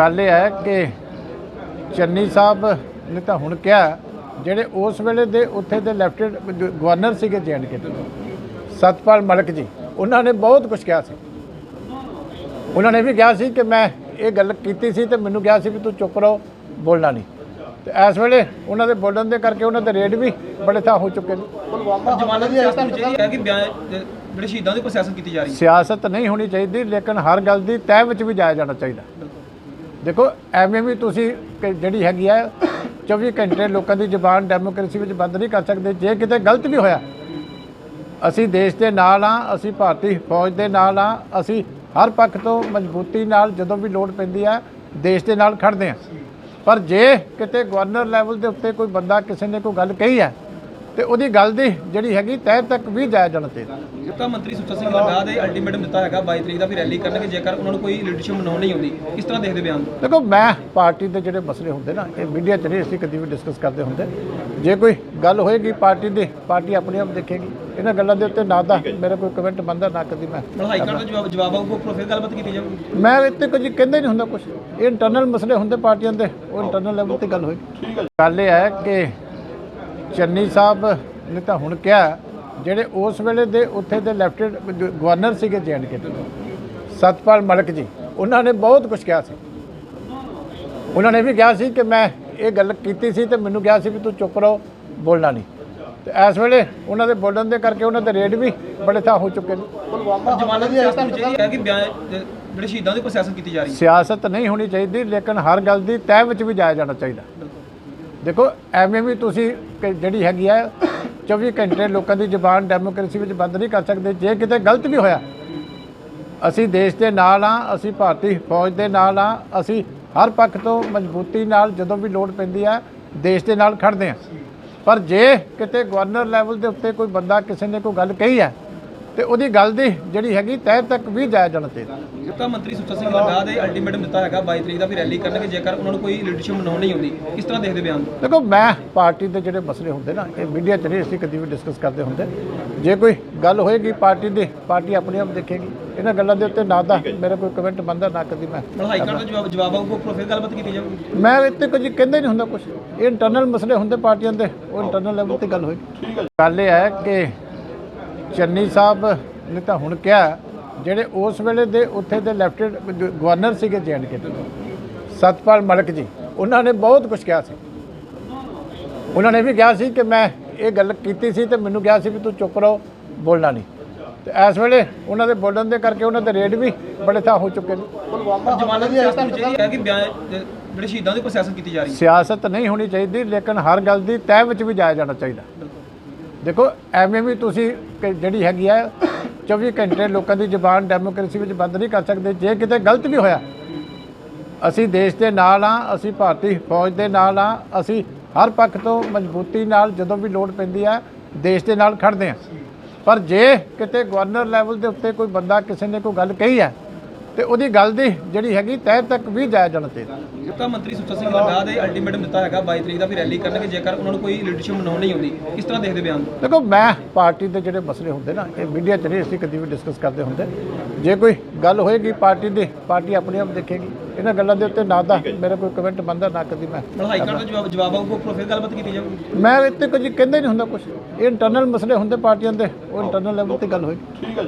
ਗੱਲ ਇਹ ਹੈ ਕਿ ਚੰਨੀ ਸਾਹਿਬ ਨੇ ਤਾਂ ਹੁਣ ਕਿਹਾ ਜਿਹੜੇ ਉਸ ਵੇਲੇ ਦੇ ਉੱਥੇ ਦੇ ਲੈਫਟੀਨੈਂਟ ਗਵਰਨਰ ਸੀਗੇ ਕੇ ਦੇ। ਸਤਪਾਲ ਮਲਕ ਜੀ ਉਹਨਾਂ ਨੇ ਬਹੁਤ ਕੁਝ ਕਿਹਾ ਸੀ। ਉਹਨਾਂ ਨੇ ਵੀ ਕਿਹਾ ਸੀ ਕਿ ਮੈਂ ਇਹ ਗੱਲ ਕੀਤੀ ਸੀ ਤੇ ਮੈਨੂੰ ਕਿਹਾ ਸੀ ਵੀ ਤੂੰ ਚੁੱਪ ਰਹੋ ਬੋਲਣਾ ਨਹੀਂ। ਤੇ ਇਸ ਵੇਲੇ ਉਹਨਾਂ ਦੇ ਬੋਲਣ ਦੇ ਕਰਕੇ ਉਹਨਾਂ ਦੇ ਰੇਟ ਵੀ ਬੜੇ ਥਾਂ ਹੋ ਚੁੱਕੇ ਨੇ। ਜਮਾਨਤ ਦੀ ਸਿਆਸਤ ਹੋਣੀ ਚਾਹੀਦੀ ਹੈ ਕਿ ਜਿਹੜੇ ਸ਼ਹੀਦਾਂ ਦੀ ਪ੍ਰੋਸੈਸਿੰਗ ਕੀਤੀ ਜਾ ਰਹੀ ਹੈ। ਸਿਆਸਤ ਨਹੀਂ ਹੋਣੀ ਚਾਹੀਦੀ ਲੇਕਿਨ ਹਰ ਗੱਲ ਦੀ ਤਹਿ ਵਿੱਚ ਵੀ ਜਾਇਆ ਜਾਣਾ ਚਾਹੀਦਾ। ਦੇਖੋ, ਐਵੇਂ ਵੀ ਤੁਸੀਂ ਕ ਜਿਹੜੀ ਹੈਗੀ ਆ 24 ਘੰਟੇ ਲੋਕਾਂ ਦੀ ਜ਼ੁਬਾਨ ਡੈਮੋਕ੍ਰੇਸੀ ਵਿੱਚ ਬੰਦ ਨਹੀਂ ਕਰ ਸਕਦੇ, ਜੇ ਕਿਤੇ ਗਲਤ ਵੀ ਹੋਇਆ। ਅਸੀਂ ਦੇਸ਼ ਦੇ ਨਾਲ ਆ ਅਸੀਂ ਭਾਰਤੀ ਫੌਜ ਦੇ ਨਾਲ ਆ ਅਸੀਂ ਹਰ ਪੱਖ ਤੋਂ ਮਜ਼ਬੂਤੀ ਨਾਲ ਜਦੋਂ ਵੀ ਲੋੜ ਪੈਂਦੀ ਆ, ਦੇਸ਼ ਦੇ ਨਾਲ ਖੜਦੇ ਆ ਪਰ ਜੇ ਕਿਤੇ ਗਵਰਨਰ ਲੈਵਲ ਦੇ ਉੱਤੇ ਕੋਈ ਬੰਦਾ ਕਿਸੇ ਨੇ ਕੋਈ ਗੱਲ ਕਹੀ ਹੈ ਤੇ ਉਹਦੀ ਗੱਲ ਦੀ ਜਿਹੜੀ ਹੈਗੀ ਤਹਿ ਤੱਕ ਵੀ ਜਾਇਆ ਜਾਣਾ ਚਾਹੀਦਾ। ਦਿੱਤਾ ਮੰਤਰੀ ਸੁੱਚਾ ਸਿੰਘ ਲੱਗਾ ਦੇ ਅਲਟੀਮੇਟਮ ਦਿੱਤਾ ਹੈਗਾ 22 ਤਰੀਕ ਦਾ ਵੀ ਰੈਲੀ ਕਰਨਗੇ ਜੇਕਰ ਉਹਨਾਂ ਨੂੰ ਕੋਈ ਲੀਡਰਸ਼ਿਪ ਬਣਾਉਣ ਨਹੀਂ ਆਉਂਦੀ। ਕਿਸ ਤਰ੍ਹਾਂ ਦੇਖਦੇ ਬਿਆਨ? ਦੇਖੋ ਮੈਂ ਪਾਰਟੀ ਦੇ ਜਿਹੜੇ ਮਸਲੇ ਹੁੰਦੇ ਨਾ ਇਹ ਮੀਡੀਆ 'ਚ ਨਹੀਂ ਅਸੀਂ ਕਦੀ ਵੀ ਡਿਸਕਸ ਕਰਦੇ ਹੁੰਦੇ। ਜੇ ਕੋਈ ਗੱਲ ਹੋਏਗੀ ਪਾਰਟੀ ਦੀ ਪਾਰਟੀ ਆਪਣੇ ਆਪ ਦੇਖੇਗੀ। ਇਹਨਾਂ ਗੱਲਾਂ ਦੇ ਉੱਤੇ ਨਾ ਤਾਂ ਮੇਰਾ ਕੋਈ ਕਮੈਂਟ ਬੰਦਾ ਨਾ ਕਦੀ ਮੈਂ ਹਾਈ ਕੋਰਟ ਦਾ ਜਵਾਬ ਜਵਾਬ ਆਊਗਾ ਉੱਪਰੋਂ ਫਿਰ ਗੱਲਬਾਤ ਕੀਤੀ ਜਾਊਗੀ। ਮੈਂ ਇੱਥੇ ਕੁਝ ਕਹਿੰਦਾ ਹੀ ਨਹੀਂ ਹੁੰਦਾ ਕੁਝ ਇਹ ਇੰਟਰਨਲ ਮਸਲੇ ਹੁੰਦੇ ਪਾਰਟੀਆਂ ਦੇ ਉਹ ਇੰਟਰਨਲ ਲੈਵਲ ਤੇ ਗੱਲ ਹੋਏਗੀ। ਗੱਲ ਇਹ ਹੈ ਕਿ ਚੰਨੀ ਸਾਹਿਬ ਨੇ ਤਾਂ ਹੁਣ ਕਿਹਾ ਜਿਹੜੇ ਉਸ ਵੇਲੇ ਦੇ ਉੱਥੇ ਦੇ ਲੈਫਟੀਨੈਂਟ ਗਵਰਨਰ ਸੀਗੇ ਕੇ ਦੇ। ਸਤਪਾਲ ਮਲਕ ਜੀ ਉਹਨਾਂ ਨੇ ਬਹੁਤ ਕੁਝ ਕਿਹਾ ਸੀ। ਉਹਨਾਂ ਨੇ ਵੀ ਕਿਹਾ ਸੀ ਕਿ ਮੈਂ ਇਹ ਗੱਲ ਕੀਤੀ ਸੀ ਤੇ ਮੈਨੂੰ ਕਿਹਾ ਸੀ ਵੀ ਤੂੰ ਚੁੱਪ ਰਹੋ ਬੋਲਣਾ ਨਹੀਂ। ਤੇ ਇਸ ਵੇਲੇ ਉਹਨਾਂ ਦੇ ਬੋਲਣ ਦੇ ਕਰਕੇ ਉਹਨਾਂ ਦੇ ਰੇਟ ਵੀ ਬੜੇ ਥਾਂ ਹੋ ਚੁੱਕੇ ਨੇ। ਜਮਾਨਤ ਦੀ ਸਿਆਸਤ ਹੋਣੀ ਚਾਹੀਦੀ ਹੈ ਕਿ ਜਿਹੜੇ ਸ਼ਹੀਦਾਂ ਦੀ ਪ੍ਰੋਸੈਸਿੰਗ ਕੀਤੀ ਜਾ ਰਹੀ ਹੈ? ਸਿਆਸਤ ਨਹੀਂ ਹੋਣੀ ਚਾਹੀਦੀ ਲੇਕਿਨ ਹਰ ਗੱਲ ਦੀ ਤਹਿ ਵਿੱਚ ਵੀ ਜਾਇਆ ਜਾਣਾ ਚਾਹੀਦਾ। ਦੇਖੋ, ਐਵੇਂ ਵੀ ਤੁਸੀਂ ਕ ਜਿਹੜੀ ਹੈਗੀ ਆ 24 ਘੰਟੇ ਲੋਕਾਂ ਦੀ ਜ਼ੁਬਾਨ ਡੈਮੋਕ੍ਰੇਸੀ ਵਿੱਚ ਬੰਦ ਨਹੀਂ ਕਰ ਸਕਦੇ, ਜੇ ਕਿਤੇ ਗਲਤ ਵੀ ਹੋਇਆ। ਅਸੀਂ ਦੇਸ਼ ਦੇ ਨਾਲ ਆ ਅਸੀਂ ਭਾਰਤੀ ਫੌਜ ਦੇ ਨਾਲ ਆ ਅਸੀਂ ਹਰ ਪੱਖ ਤੋਂ ਮਜ਼ਬੂਤੀ ਨਾਲ ਜਦੋਂ ਵੀ ਲੋੜ ਪੈਂਦੀ ਆ, ਦੇਸ਼ ਦੇ ਨਾਲ ਖੜਦੇ ਆ ਪਰ ਜੇ ਕਿਤੇ ਗਵਰਨਰ ਲੈਵਲ ਦੇ ਉੱਤੇ ਕੋਈ ਬੰਦਾ ਕਿਸੇ ਨੇ ਕੋਈ ਗੱਲ ਕਹੀ ਹੈ ਤੇ ਉਹਦੀ ਗੱਲ ਦੀ ਜਿਹੜੀ ਹੈਗੀ ਤਹਿ ਤੱਕ ਵੀ ਜਾਇਆ ਜਾਣਾ ਚਾਹੀਦਾ। ਦਿੱਤਾ ਮੰਤਰੀ ਸੁੱਚਾ ਸਿੰਘ ਲੱਗਾ ਦੇ ਅਲਟੀਮੇਟਮ ਦਿੱਤਾ ਹੈਗਾ 22 ਤਰੀਕ ਦਾ ਵੀ ਰੈਲੀ ਕਰਨਗੇ ਜੇਕਰ ਉਹਨਾਂ ਨੂੰ ਕੋਈ ਲੀਡਰਸ਼ਿਪ ਬਣਾਉਣ ਨਹੀਂ ਆਉਂਦੀ। ਕਿਸ ਤਰ੍ਹਾਂ ਦੇਖਦੇ ਬਿਆਨ? ਦੇਖੋ ਮੈਂ ਪਾਰਟੀ ਦੇ ਜਿਹੜੇ ਮਸਲੇ ਹੁੰਦੇ ਨਾ ਇਹ ਮੀਡੀਆ 'ਚ ਨਹੀਂ ਅਸੀਂ ਕਦੀ ਵੀ ਡਿਸਕਸ ਕਰਦੇ ਹੁੰਦੇ। ਜੇ ਕੋਈ ਗੱਲ ਹੋਏਗੀ ਪਾਰਟੀ ਦੀ ਪਾਰਟੀ ਆਪਣੇ ਆਪ ਦੇਖੇਗੀ। ਇਹਨਾਂ ਗੱਲਾਂ ਦੇ ਉੱਤੇ ਨਾ ਤਾਂ ਮੇਰਾ ਕੋਈ ਕਮੈਂਟ ਬੰਦਾ ਨਾ ਕਦੀ ਮੈਂ ਹਾਈ ਕੋਰਟ ਦਾ ਜਵਾਬ ਜਵਾਬ ਆਊਗਾ ਉੱਪਰੋਂ ਫਿਰ ਗੱਲਬਾਤ ਕੀਤੀ ਜਾਊਗੀ। ਮੈਂ ਇੱਥੇ ਕੁਝ ਕਹਿੰਦਾ ਨਹੀਂ ਹੁੰਦਾ ਕੁਝ ਇਹ ਇੰਟਰਨਲ ਮਸਲੇ ਹੁੰਦੇ ਪਾਰਟੀਆਂ ਦੇ ਉਹ ਇੰਟਰਨਲ ਲੈਵਲ ਤੇ ਗੱਲ ਹੋਏਗੀ। ਗੱਲ ਇਹ ਹੈ ਕਿ ਚੰਨੀ ਸਾਹਿਬ ਨੇ ਤਾਂ ਹੁਣ ਕਿਹਾ ਜਿਹੜੇ ਉਸ ਵੇਲੇ ਦੇ ਉੱਥੇ ਦੇ ਲੈਫਟੀਨੈਂਟ ਗਵਰਨਰ ਸੀਗੇ ਕੇ ਦੇ। ਸਤਪਾਲ ਮਲਕ ਜੀ ਉਹਨਾਂ ਨੇ ਬਹੁਤ ਕੁਝ ਕਿਹਾ ਸੀ। ਉਹਨਾਂ ਨੇ ਵੀ ਕਿਹਾ ਸੀ ਕਿ ਮੈਂ ਇਹ ਗੱਲ ਕੀਤੀ ਸੀ ਤੇ ਮੈਨੂੰ ਕਿਹਾ ਸੀ ਵੀ ਤੂੰ ਚੁੱਪ ਰਹੋ ਬੋਲਣਾ ਨਹੀਂ। ਤੇ ਇਸ ਵੇਲੇ ਉਹਨਾਂ ਦੇ ਬੋਲਣ ਦੇ ਕਰਕੇ ਉਹਨਾਂ ਦੇ ਰੇਟ ਵੀ ਬੜੇ ਥਾਂ ਹੋ ਚੁੱਕੇ ਨੇ। ਜਮਾਨਤ ਦੀ ਸਿਆਸਤ ਹੋਣੀ ਚਾਹੀਦੀ ਹੈ ਕਿ ਜਿਹੜੇ ਸ਼ਹੀਦਾਂ ਦੀ ਪ੍ਰੋਸੈਸਿੰਗ ਕੀਤੀ ਜਾ ਰਹੀ ਹੈ। ਸਿਆਸਤ ਨਹੀਂ ਹੋਣੀ ਚਾਹੀਦੀ ਲੇਕਿਨ ਹਰ ਗੱਲ ਦੀ ਤਹਿ ਵਿੱਚ ਵੀ ਜਾਇਆ ਜਾਣਾ ਚਾਹੀਦਾ। ਦੇਖੋ, ਐਵੇਂ ਵੀ ਤੁਸੀਂ ਕ ਜਿਹੜੀ ਹੈਗੀ ਆ 24 ਘੰਟੇ ਲੋਕਾਂ ਦੀ ਜ਼ੁਬਾਨ ਡੈਮੋਕ੍ਰੇਸੀ ਵਿੱਚ ਬੰਦ ਨਹੀਂ ਕਰ ਸਕਦੇ, ਜੇ ਕਿਤੇ ਗਲਤ ਵੀ ਹੋਇਆ। ਅਸੀਂ ਦੇਸ਼ ਦੇ ਨਾਲ ਆ ਅਸੀਂ ਭਾਰਤੀ ਫੌਜ ਦੇ ਨਾਲ ਆ ਅਸੀਂ ਹਰ ਪੱਖ ਤੋਂ ਮਜ਼ਬੂਤੀ ਨਾਲ ਜਦੋਂ ਵੀ ਲੋੜ ਪੈਂਦੀ ਆ, ਦੇਸ਼ ਦੇ ਨਾਲ ਖੜਦੇ ਆ ਪਰ ਜੇ ਕਿਤੇ ਗਵਰਨਰ ਲੈਵਲ ਦੇ ਉੱਤੇ ਕੋਈ ਬੰਦਾ, ਕਿਸੇ ਨੇ ਕੋਈ ਗੱਲ ਕਹੀ ਹੈ ਤੇ ਉਹਦੀ ਗੱਲ ਦੀ ਜਿਹੜੀ ਹੈਗੀ ਤਹਿ ਤੱਕ ਵੀ ਜਾਇਆ ਜਾਣਾ ਚਾਹੀਦਾ। ਦਿੱਤਾ ਮੰਤਰੀ ਸੁੱਚਾ ਸਿੰਘ ਲੱਗਾ ਦੇ ਅਲਟੀਮੇਟਮ ਦਿੱਤਾ ਹੈਗਾ 22 ਤਰੀਕ ਦਾ ਵੀ ਰੈਲੀ ਕਰਨਗੇ ਜੇਕਰ ਉਹਨਾਂ ਨੂੰ ਕੋਈ ਲੀਡਰਸ਼ਿਪ ਬਣਾਉਣ ਨਹੀਂ ਆਉਂਦੀ। ਕਿਸ ਤਰ੍ਹਾਂ ਦੇਖਦੇ ਬਿਆਨ? ਦੇਖੋ ਮੈਂ ਪਾਰਟੀ ਦੇ ਜਿਹੜੇ ਮਸਲੇ ਹੁੰਦੇ ਨਾ ਇਹ ਮੀਡੀਆ 'ਚ ਨਹੀਂ ਅਸੀਂ ਕਦੀ ਵੀ ਡਿਸਕਸ ਕਰਦੇ ਹੁੰਦੇ। ਜੇ ਕੋਈ ਗੱਲ ਹੋਏਗੀ ਪਾਰਟੀ ਦੀ ਪਾਰਟੀ ਆਪਣੇ ਆਪ ਦੇਖੇਗੀ। ਇਹਨਾਂ ਗੱਲਾਂ ਦੇ ਉੱਤੇ ਨਾ ਤਾਂ ਮੇਰਾ ਕੋਈ ਕਮੈਂਟ ਬੰਦਾ ਨਾ ਕਦੀ ਮੈਂ ਹਾਈ ਕੋਰਟ ਦਾ ਜਵਾਬ ਜਵਾਬ ਆਊਗਾ ਉੱਪਰੋਂ ਫਿਰ ਗੱਲਬਾਤ ਕੀਤੀ ਜਾਊਗੀ। ਮੈਂ ਇੱਥੇ ਕੁਝ ਕਹਿੰਦਾ ਨਹੀਂ ਹੁੰਦਾ ਕੁਝ ਇਹ ਇੰਟਰਨਲ ਮਸਲੇ ਹੁੰਦੇ ਪਾਰਟੀਆਂ ਦੇ ਉਹ ਇੰਟਰਨਲ ਲੈਵਲ ਤੇ ਗੱਲ ਹੋਏਗੀ।